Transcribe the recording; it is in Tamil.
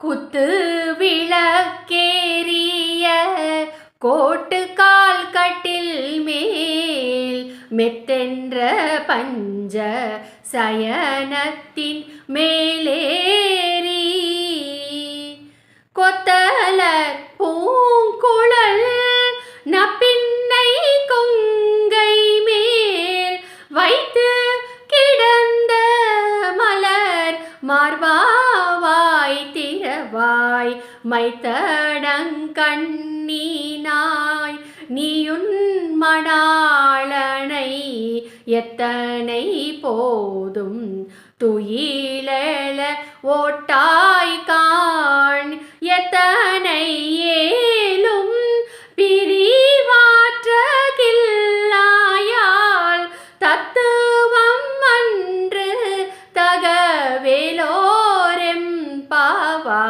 குத்து விளக்கேறிய கோட்டு கால் கட்டில் மேல் மெத்தென்ற பஞ்ச சயனத்தின் மேலேறி கொத்தல பூங்குழல் நப்பின்னை கொங்கை மேல் வைத்து கிடந்த மலர் மார்பாவாய் திறவாய் மைத்தடங்கண்ணீனாய் நீயுன் மணாளனை எத்தனை போதும் துயிலெழ ஓட்டாய் காண் எத்தனை ஏலும் பிரிவாற்றகில்லாயால் தத்துவம் அன்று தகவேலோரெம் பாவா.